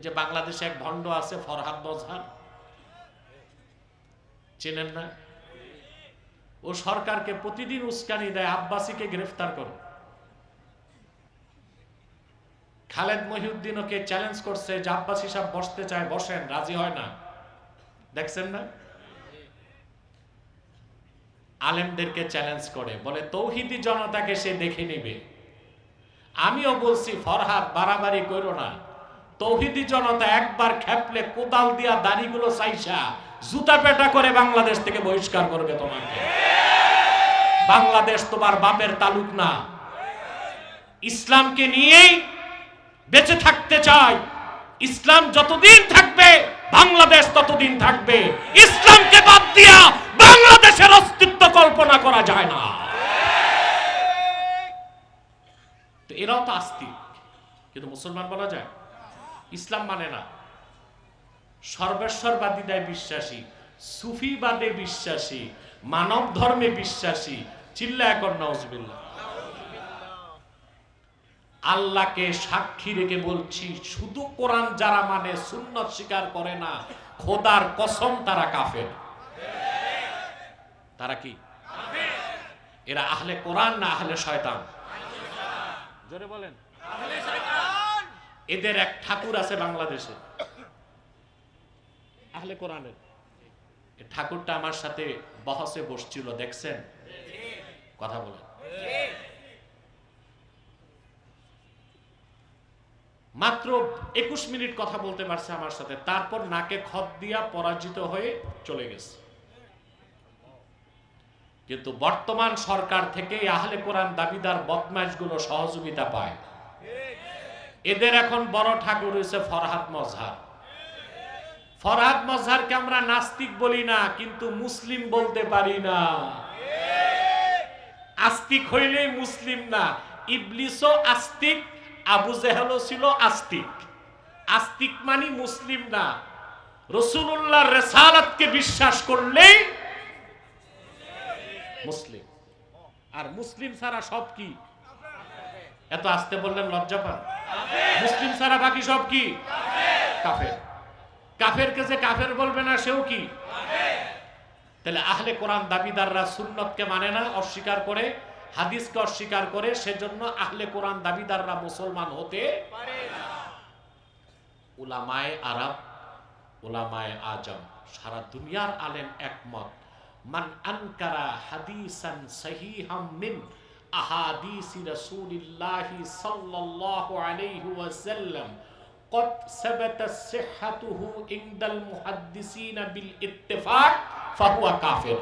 এই যে বাংলাদেশে এক ভণ্ড আছে, ফরহাদ মজহার চেনেন না? ও সরকারকে প্রতিদিন উস্কানি দেয়, আব্বাসীকে গ্রেফতার করো। খালেদ মহিউদ্দিন ওকে চ্যালেঞ্জ করছে যে আব্বাসী সাহেব বসতে চায়, বসেন, রাজি হয় না। দেখছেন না? আলেমদেরকে চ্যালেঞ্জ করে, বলে, তৌহিদি জনতাকে সে দেখে নিবে। আমিও বলছি, ফরহাদ, বাড়াবাড়ি করো না। তৌহিদি জনতা একবার খেপলে কোদাল দিয়া দাড়িগুলো চাইসা, জুতা পেটা করে বাংলাদেশ থেকে বহিষ্কার করবে তোমাকে। বাংলাদেশ তোমার বাপের তালুক না। ইসলামকে নিয়েই বেঁচে থাকতে চাই। ইসলাম যতদিন থাকবে, বাংলাদেশ ততদিন থাকবে। ইসলামকে বাদ দিয়া বাংলাদেশের অস্তিত্ব কল্পনা করা যায় না। এরাও তো আস্তিক, কিন্তু মুসলমান বলা যায়? ইসলাম মানে না। সর্বেশ্বরবাদিতায় বিশ্বাসী সুফিবাদে বিশ্বাসী মানব ধর্মে বিশ্বাসী চিল্লা এখন নজবিল্লা আল্লাহকে সাক্ষী রেখে বলছি শুধু কোরআন যারা মানে সুন্নত স্বীকার করে না খোদার কসম তারা কাফের। তারা কি? এরা আহলে কোরআন না আহলে শয়তান? জোরে বলেন। এদের এক ঠাকুর আছে বাংলাদেশে। আহলে কোরআনের। ঠাকুরটা আমার সাথে বহসে বসছিল, দেখছেন? কথা বলেন। মাত্র একুশ মিনিট কথা বলতে পারছে আমার সাথে, তারপর নাকে খত দিয়া পরাজিত হয়ে চলে গেছে। কিন্তু বর্তমান সরকার থেকে আহলে কোরআন দাবিদার বদমাইশগুলো সহযোগিতা পায় এদের এখন বড় ঠাকুর হয়েছে ফরহাদ মজহার। ফরহাদ মজহারকে আমরা নাস্তিক বলি না, কিন্তু মুসলিম বলতে পারি না। আস্তিক হইলেই মুসলিম না। ইবলিসও আস্তিক, আবু জেহেলও ছিল আস্তিক। আস্তিক মানে মুসলিম না। রসুল্লাহ রেসালাতকে বিশ্বাস করলেই মুসলিম। আর মুসলিম ছাড়া সব কি? এত আসতে বললেন লজ্জা পান? মুসলিম ছাড়া বাকি সব কি? কাফের। কাফেরকে যে কাফের বলবে না, সেও কি? তাহলে আহলে কোরআন দাবিদাররা সুন্নতকে মানে না, অস্বীকার করে, হাদিসকে অস্বীকার করে, সেজন্য আহলে কোরআন দাবিদাররা মুসলমান হতে উলামায়ে আরব, উলামায়ে আজম, সারা দুনিয়ার আলেম একমত। মান আনকারা হাদিসান সহিহাম মিন আহাদিসি রাসূলিল্লাহি সাল্লাল্লাহু আলাইহি ওয়াসাল্লাম قد ثبت صحته عند المحدثين بالاتفاق فهو كافر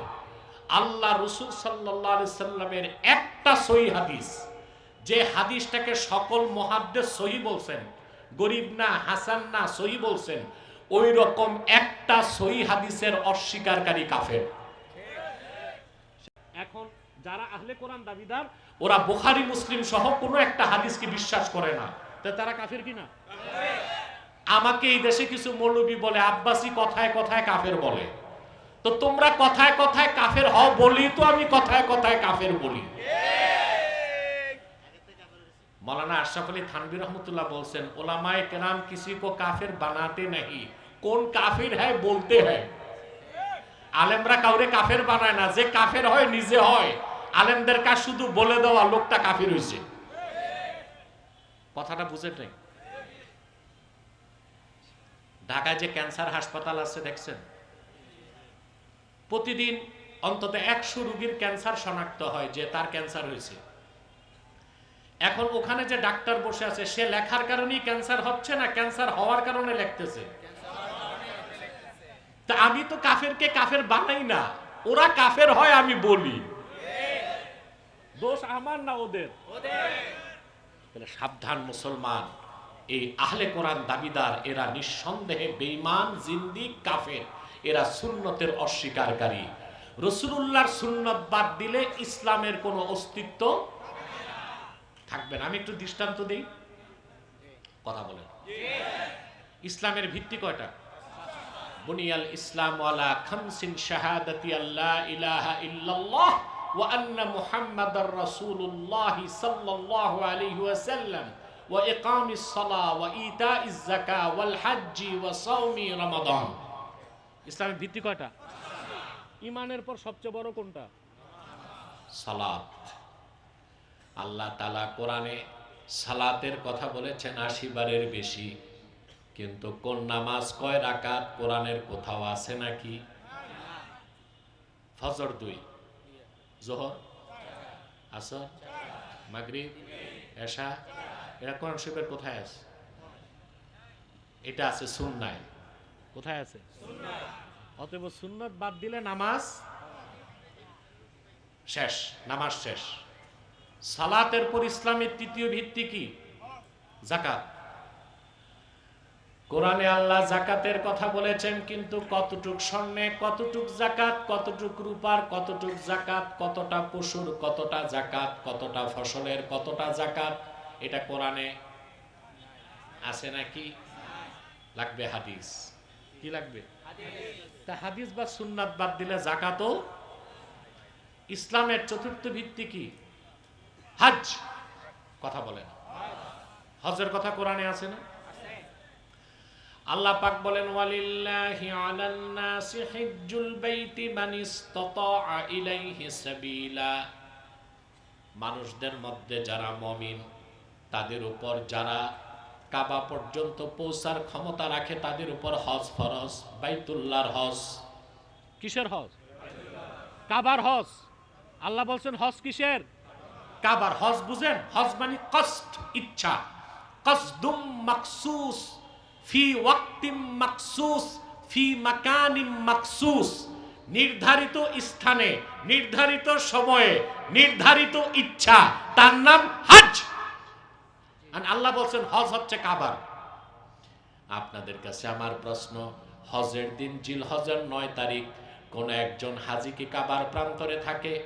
আল্লাহ রসুল সাল্লাহ আলি সাল্লামের একটা সহি হাদিস যে হাদিসটাকে সকল মহাদ্দেশ সহি বলছেন গরিব না হাসান না সহি বলছেন ওই রকম একটা সহি হাদিসের অস্বীকারী কাফের এখন যারা আহলে কোরআন দাবিদার ওরা বোখারি মুসলিম সহ কোনো একটা হাদিসকে বিশ্বাস করে না। তা তারা কাফের কি না? আমাকে এই দেশে কিছু মৌলবি বলে আব্বাসী কথায় কথায় কাফের বলে। তো তোমরা কথায় কথায় কাফের হও বলি তো আমি কথায় কথায় কাফের বলি। মৌলানা আশরাফ আলী থানবী রহমতুল্লাহ বলছেন ওলামায় কেরাম কিসি কো কাফের বানাতে नहीं কোন কাফির হ্যায় বলতে হ্যায়। আলেমরা কাউরে কাফের বানায় না যে কাফের হয় নিজে হয়। আলেমদের কাজ শুধু বলে দেওয়া, লোকটা কাফির হয়েছে। কথাটা বুঝেন নাই? ঢাকায় যে ক্যান্সার হাসপাতাল আছে, দেখছেন? প্রতিদিন অন্তত একশো রুগীর ক্যান্সার শনাক্ত হয় যে তার ক্যান্সার হয়েছে। এখন ওখানে যে ডাক্তার বসে আছে, সে লেখার কারণেই ক্যান্সার হচ্ছে না, ক্যান্সার হওয়ার কারণে লিখতেছে? তা আমি তো কাফেরকে কাফের বানাই না, ওরা কাফের হয় আমি বলি। দোষ আমার না ওদের? তাহলে সাবধান মুসলমান। এই আহলে কোরআন দাবিদার, এরা নিঃসন্দেহে বেঈমান জিন্দিক কাফের। এরা সুন্নতের অস্বীকারী। রসুলুল্লাহর সুন্নত বাদ দিলে ইসলামের কোনো অস্তিত্ব থাকবে না। আমি একটু দৃষ্টান্ত দিই। কথা বলেন। ইসলামের ভিত্তি কয়টা? বুনিয়াল ইসলাম ওয়ালা খামসিন শাহাদাতি ইলাহা ইল্লাল্লাহ। রাসূলুল্লাহ সাল্লাল্লাহু আলাইহি ওয়াসাল্লাম ওয়া ইকামিস সালাহ ওয়া ইতাইজ যাকা ওয়াল হাজ্জি ওয়া সাওমি রমাদান। ইসলামের ভিত্তি কয়টা? ইমানের পর সবচেয়ে বড় কোনটা? সালাত। আল্লাহ তালা কোরআনে সালাতের কথা বলেছেন আশি বারের বেশি। কিন্তু কোন নামাজ কয় রাকাত কোরআনের কোথাও আছে নাকি? ফজর দুই। জোহর, আসর, মাগরিব, এশা, এরা কোরআন শরীফের কোথায় আছে? এটা আছে সুন্নায়। কোথায় আছে? অতএব সুন্নত বাদ দিলে নামাজ শেষ নামাজ শেষ। সালাতের পর ইসলামের তৃতীয় ভিত্তি কি? জাকাত। কোরআনে আল্লাহ জাকাতের কথা বলেছেন, কিন্তু কতটুক স্বর্ণে কতটুক জাকাত, কতটুক রূপার কতটুক জাকাত, কতটা পশুর কতটা জাকাত, কতটা ফসলের কতটা জাকাত, এটা কোরআনে আছে নাকি? লাগবে হাদিস। কি লাগবে? তা হাদিস বা সুন্নাত বাদ দিলে জাকাতও ইসলামের চতুর্থ ভিত্তি কি? হজ কথা বলেন হজের কথা কোরআনে আছে না? আল্লাহ পাক বলেন, ওয়ালিল্লাহি আলান নাসি হিজ্জুল বাইতি মান ইসতাতাআ ইলাইহি সাবিলা। মানুষদের মধ্যে যারা মমিন, তাদের উপর যারা কাবা পর্যন্ত পৌঁছার ক্ষমতা রাখে, তাদের উপর হজ ফরজ, বাইতুল্লাহর হজ। কিসের হজ? কাবার হজ। আল্লাহ বলছেন, হজ কিসের? কাবার হজ বুঝেন, হজ মানে কষ্ট, ইচ্ছা। কসদুম মাকসুস। ফি ওয়াক্তিম মাকসুস, ফি মাকানিম মাকসুস। নির্ধারিত স্থানে, নির্ধারিত সময়ে, নির্ধারিত ইচ্ছা, তার নাম হজ। আর আল্লাহ বলছেন, হজ হচ্ছে কাবার। আপনাদের কাছে আমার প্রশ্ন, হজের দিন জিল হজের নয় তারিখ, কোন একজন হাজি কি কাবার প্রান্তরে থাকে?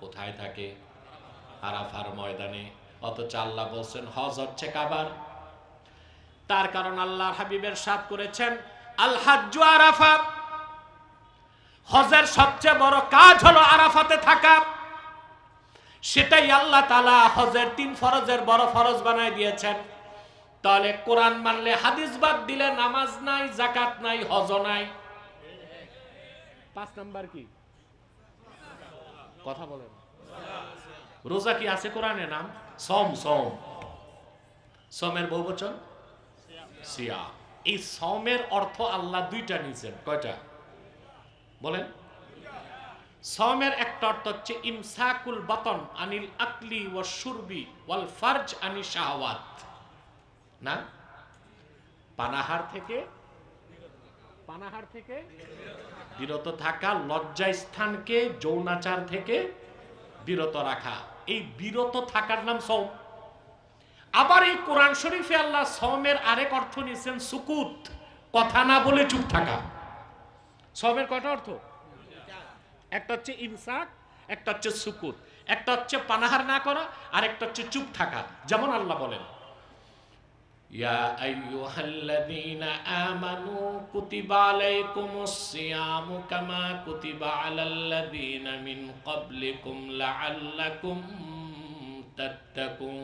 কোথায় থাকে? আরাফার ময়দানে। অথচ আল্লাহ বলছেন, হজ হচ্ছে কাবার। তার কারণ আল্লাহ হাবিবের সাথ করেছেন, আল হাজ্জু আরাফা। হজের সবচেয়ে বড় কাজ হলো আরাফাতে থাকা। সেটাই আল্লাহ তালা হজের তিন ফরজের বড় ফরজ বানায় দিয়েছেন। তাহলে কোরআন মানলে হাদিস বাদ দিলে নামাজ নাই জাকাত নাই, হজ নাই। পাঁচ নাম্বার কি? কথা বলেন। রোজা কি আছে কোরআনে নাম? সম সম। সমের বহুবচন? সিয়া। এই সমের অর্থ আল্লাহ দুইটা নিয়েছেন। কয়টা? বলেন। সমের একটা অর্থ হচ্ছে ইমসাকুল বাতন আনিল আকলি ও সুরবি ওয়াল ফার্জ আনি শাহওয়াত। না? পানাহার থেকে? পানাহার থেকে? বিরত থাকা লজ্জা স্থানকে যৌনাচার থেকে বিরত রাখা। এই বিরত থাকার নাম সম আবার এই কোরআন শরীফে আল্লাহ সমের আরেক অর্থ নিয়েছেন সুকুত, কথা না বলে চুপ থাকা। সমের কয়টা অর্থ? একটা হচ্ছে ইনসাক একটা হচ্ছে সুকুত, একটা হচ্ছে পানাহার না করা, আর একটা হচ্ছে চুপ থাকা, যেমন আল্লাহ বলেন। ইয়া আইয়ুহাল্লাযীনা আমানু কুতিবা আলাইকুমুস সিয়ামু কামা কুতিবা আলাল্লাযীনা মিন ক্বাবলিকুম লাআল্লাকুম তাত্তাকুন।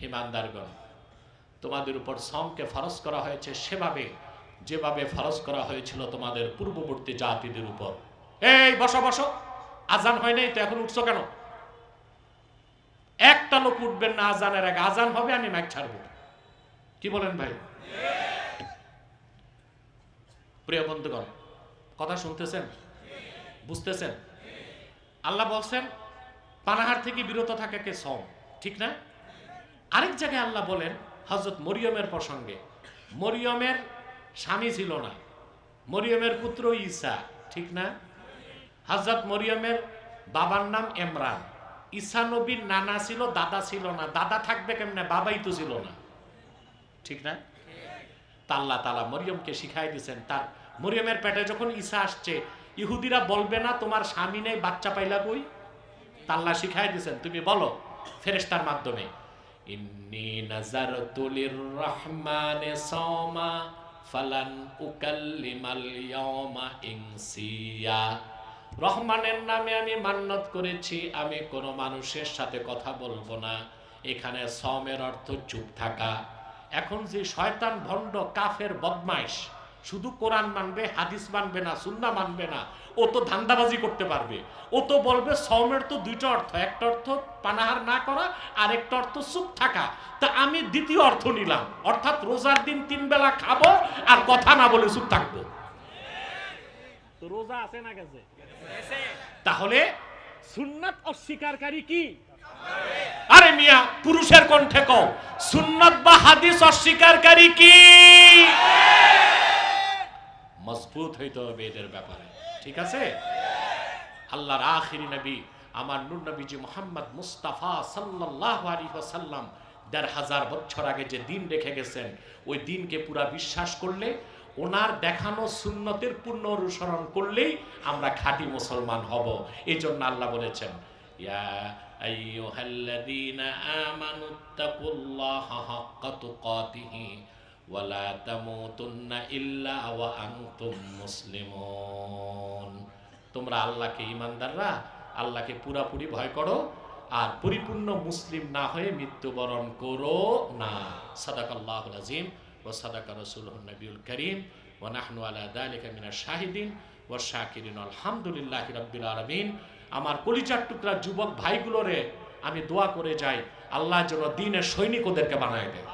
হিমানদারগণ, তোমাদের উপর সমকে ফরজ করা হয়েছে সেভাবে, যেভাবে ফরজ করা হয়েছিল তোমাদের পূর্ববর্তী জাতিদের উপর। এই, বসো বসো। আজান হয় নাই তো এখন উঠছো কেন? একটা লোক উঠবেন না আজানের আগে। আজান হবে, আমি ম্যাক ছাড়বো। কি বলেন ভাই? প্রিয় বন্ধুগণ, কথা শুনতেছেন? বুঝতেছেন? আল্লাহ বলছেন, পানাহার থেকে বিরত থাকে কে সম ঠিক না? আরেক জায়গায় আল্লাহ বলেন হজরত মরিয়মের প্রসঙ্গে, মরিয়মের স্বামী ছিল না। মরিয়মের পুত্র ঈসা, ঠিক না? হজরত মরিয়মের বাবার নাম এমরান ঈসা নবীর নানা ছিল, দাদা ছিল না। দাদা থাকবে কেমনে? বাবাই তো ছিল না। ঠিক না? তাল্লা তালা মরিয়মকে শিখাই দিয়েছেন। তার মরিয়মের পেটে যখন ঈসা আসছে, ইহুদিরা বলবে না, তোমার স্বামী নেই, বাচ্চা পাইলা কই? তাল্লা শিখাই দিয়েছেন। তুমি বলো ফেরেস্তার মাধ্যমে। ইন্নি নাজারতু তুলির সাওমা, ফালান উকাল্লিমাল ইনসিয়া। রহমানের নামে আমি মান্নত করেছি, আমি কোনো মানুষের সাথে কথা বলব না। এখানে সমের অর্থ চুপ থাকা। এখন যে শয়তান ভণ্ড কাফের বদমাইশ শুধু কোরআন মানবে হাদিস মানবে না সুন্না মানবে না। ও তো ধান্দাবাজি করতে পারবে। ও তো বলবে সমের তো দুইটা অর্থ একটা অর্থ পানাহার না করা আর একটা অর্থ চুপ থাকা। তা আমি দ্বিতীয় অর্থ নিলাম অর্থাৎ রোজার দিন তিন বেলা খাব আর কথা না বলে চুপ থাকব। তো রোজা আছে না গেছে। তাহলে সুন্নাত অস্বীকারী কি? আরে মিয়া পুরুষের কণ্ঠে কও সুন্নাত বা হাদিস অস্বীকারী কি? মজবুত হইতে হবে এদের ব্যাপারে। ঠিক আছে? আল্লাহর আখিরি নবী, আমার নূর নবীজি মোহাম্মদ মুস্তাফা সাল্লাল্লাহু আলাইহি ওয়াসাল্লাম দেড় হাজার বছর আগে যে দিন রেখে গেছেন, ওই দিনকে পুরা বিশ্বাস করলে, ওনার দেখানো সুন্নতের পূর্ণ অনুসরণ করলেই আমরা খাঁটি মুসলমান হব। এই জন্য আল্লাহ বলেছেন, ইয়া আইয়ুহাল্লাযীনা ওয়ালা তামুতুন্না ইল্লা ওয়া আনতুম তোমরা আল্লাহকে ইমানদাররা আল্লাহকে পুরাপুরি ভয় করো, আর পরিপূর্ণ মুসলিম না হয়ে মৃত্যুবরণ করো না। সাদাকাল্লাহুল আজিম ও সাদাকা রসুলহুন নবিউল করিম ও নাহনু আলা দালিকা মিনাশ শাহিদিন ও শাকিরিন। আলহামদুলিল্লাহি রাব্বিল আলামিন। আমার কলিজার টুকরা যুবক ভাইগুলোরে আমি দোয়া করে যাই, আল্লাহ যেন দিনের সৈনিক ওদেরকে বানায় দেয়।